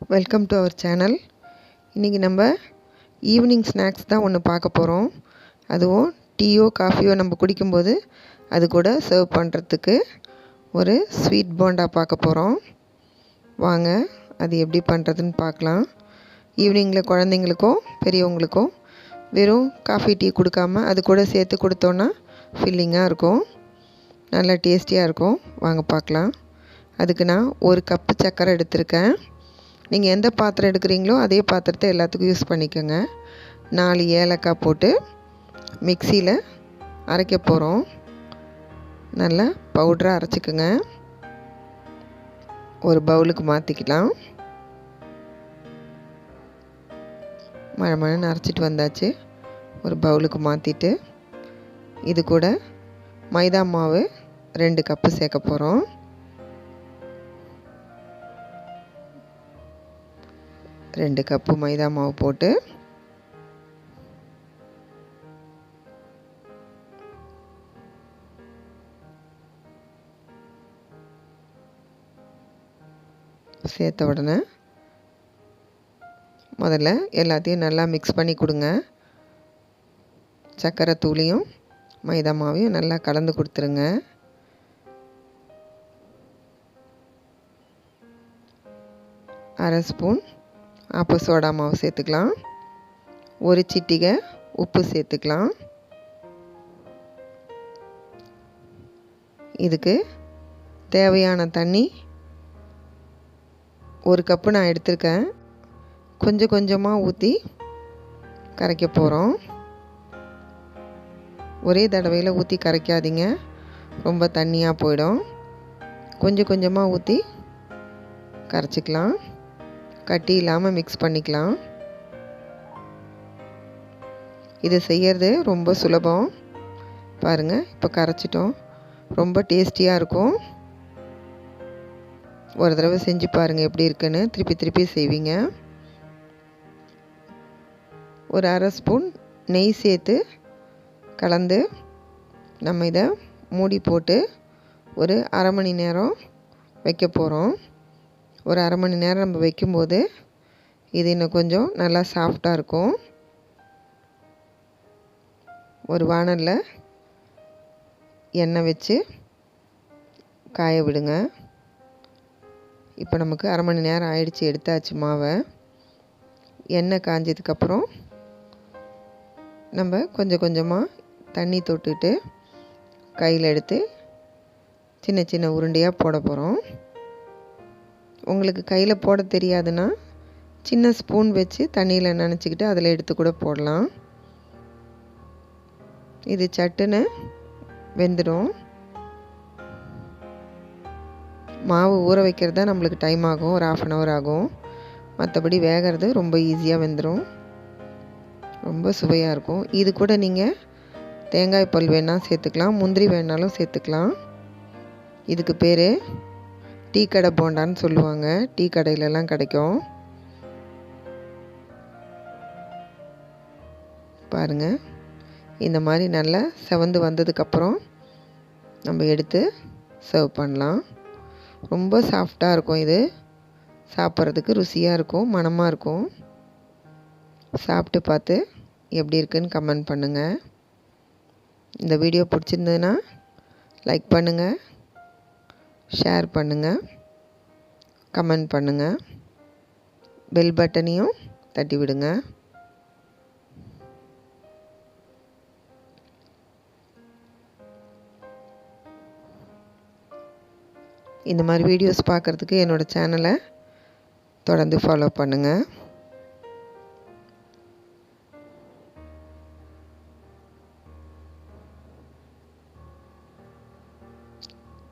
Welcome to our channel இன்றைக்கி நம்ம evening snacks தான் ஒன்று பார்க்க போகிறோம் அதுவும் டீயோ காஃபியோ நம்ம குடிக்கும்போது அது கூட சர்வ் பண்ணுறதுக்கு ஒரு ஸ்வீட் போண்டா பார்க்க போகிறோம் வாங்க அது எப்படி பண்ணுறதுன்னு பார்க்கலாம். ஈவினிங்கில் குழந்தைங்களுக்கும் பெரியவங்களுக்கும் வெறும் காஃபி டீ கொடுக்காம அது கூட சேர்த்து கொடுத்தோன்னா ஃபில்லிங்காக இருக்கும். நல்லா டேஸ்டியாக இருக்கும். வாங்க பார்க்கலாம். அதுக்கு நான் ஒரு கப்பு சர்க்கரை எடுத்திருக்கேன். நீங்கள் எந்த பாத்திரம் எடுக்கிறீங்களோ அதே பாத்திரத்தை எல்லாத்துக்கும் யூஸ் பண்ணிக்கோங்க. நாலு ஏலக்காய் போட்டு மிக்சியில் அரைக்க போகிறோம். நல்லா பவுட்ராக அரைச்சிக்கோங்க. ஒரு பவுலுக்கு மாற்றிக்கலாம். மழை மழைன்னு அரைச்சிட்டு வந்தாச்சு. ஒரு பவுலுக்கு மாற்றிட்டு இது கூட மைதா மாவு ரெண்டு கப்பு சேர்க்க போகிறோம். ரெண்டு கப்பு மைதா மாவு போட்டு சேர்த்த உடனே முதல்ல எல்லாத்தையும் நல்லா மிக்ஸ் பண்ணி கொடுங்க. சர்க்கரை தூளியும் மைதா மாவையும் நல்லா கலந்து கொடுத்துருங்க. அரை ஸ்பூன் அப்போ சோடா மாவு சேர்த்துக்கலாம். ஒரு சிட்டிகை உப்பு சேர்த்துக்கலாம். இதுக்கு தேவையான தண்ணி ஒரு கப்பு நான் எடுத்திருக்கேன். கொஞ்சம் கொஞ்சமாக ஊற்றி கரைக்க போகிறோம் ஒரே தடவையில் ஊற்றி கரைக்காதீங்க. ரொம்ப தண்ணியாக போயிடும். கொஞ்சம் கொஞ்சமாக ஊற்றி கரைச்சிக்கலாம். கட்டி இல்லாமல் மிக்ஸ் பண்ணிக்கலாம். இது செய்கிறது ரொம்ப சுலபம். பாருங்கள் இப்போ கரைச்சிட்டோம். ரொம்ப டேஸ்டியாக இருக்கும். ஒரு தடவை செஞ்சு பாருங்கள் எப்படி இருக்குன்னு. திருப்பி திருப்பி செய்வீங்க. ஒரு அரை ஸ்பூன் நெய் சேர்த்து கலந்து நம்ம இதை மூடி போட்டு ஒரு அரை மணி நேரம் வைக்க போகிறோம் ஒரு அரை மணி நேரம் நம்ம வைக்கும்போது இது இன்னும் கொஞ்சம் நல்லா சாஃப்டாக இருக்கும். ஒரு வானலில் எண்ணெய் வச்சு காய விடுங்க. இப்போ நமக்கு அரை மணி நேரம் ஆயிடுச்சு எடுத்தாச்சு மாவை. எண்ணெய் காஞ்சதுக்கப்புறம் நம்ம கொஞ்சம் கொஞ்சமாக தண்ணி தொட்டுட்டு கையில் எடுத்து சின்ன சின்ன உருண்டையாக போட போகிறோம் உங்களுக்கு கையில் போட தெரியாதுன்னா சின்ன ஸ்பூன் வச்சு தண்ணியில் நினச்சிக்கிட்டு அதில் எடுத்து கூட போடலாம். இது சட்டுன்னு வெந்துடும். மாவு ஊற வைக்கிறது தான் நம்மளுக்கு டைம் ஆகும். ஒரு ஆஃப் அன் ஹவர் ஆகும். மற்றபடி வேகிறது ரொம்ப ஈஸியாக வெந்துடும் ரொம்ப சுவையாக இருக்கும். இது கூட நீங்கள் தேங்காய் பல் வேணால் சேர்த்துக்கலாம். முந்திரி வேணாலும் சேர்த்துக்கலாம். இதுக்கு பேர் டீ கடை போண்டான்னு சொல்லுவாங்க. டீ கடையிலலாம் கிடைக்கும். பாருங்கள் இந்த மாதிரி நல்லா செவந்து வந்ததுக்கப்புறம் நம்ம எடுத்து சர்வ் பண்ணலாம். ரொம்ப சாஃப்டாக இருக்கும் இது. சாப்பிட்றதுக்கு ருசியாக இருக்கும் மனமாக இருக்கும். சாப்பிட்டு பார்த்து எப்படி இருக்குன்னு கமெண்ட் பண்ணுங்கள் இந்த வீடியோ பிடிச்சிருந்ததுன்னா லைக் பண்ணுங்கள் ஷேர் பண்ணுங்கள் கமெண்ட் பண்ணுங்கள் பெல் பட்டனையும் தட்டி விடுங்க. இந்த மாதிரி வீடியோஸ் பார்க்குறதுக்கு என்னோடய சேனலை தொடர்ந்து ஃபாலோ பண்ணுங்கள்